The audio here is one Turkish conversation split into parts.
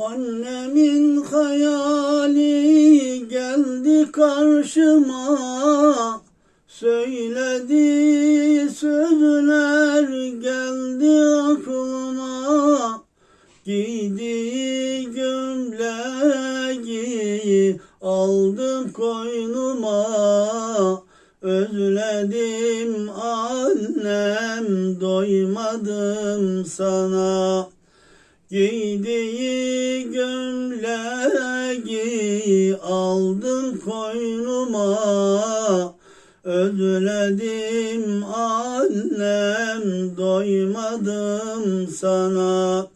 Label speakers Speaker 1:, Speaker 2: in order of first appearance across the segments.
Speaker 1: Annemin hayali geldi karşıma. Söyledi sözler geldi aklıma. Giydiği gömleği aldım koynuma. Özledim annem doymadım sana Giydiği gömleği aldım koynuma. Özledim annem doymadım sana.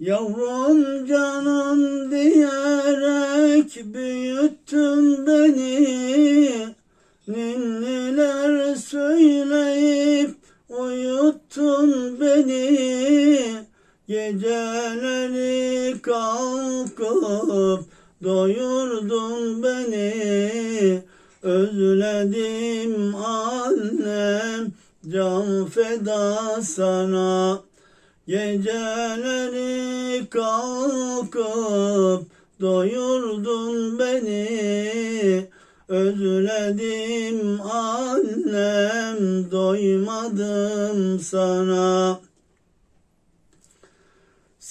Speaker 1: Yavrum canım diyerek büyüttün beni Geceleri kalkıp doyurdun beni. Özledim annem can feda sana. Geceleri kalkıp doyurdun beni. Özledim annem doymadım sana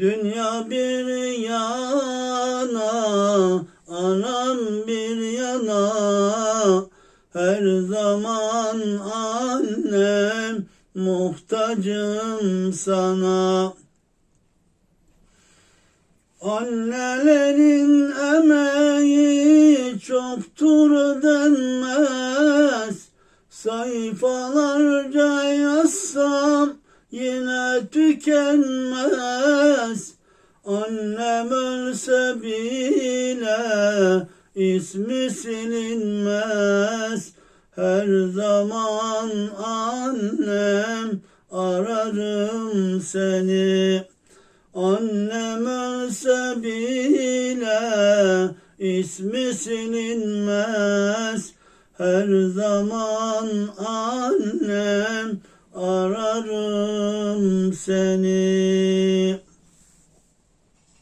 Speaker 1: Dünya bir yana, anam bir yana. Her zaman annem muhtacım sana. Annelerin emeği çoktur denmez. Sayfalarca yazsam yine tükenmez. Annem ölse bile ismi silinmez. Her zaman annem ararım seni. Annem ölse bile ismi silinmez. Her zaman annem ararım seni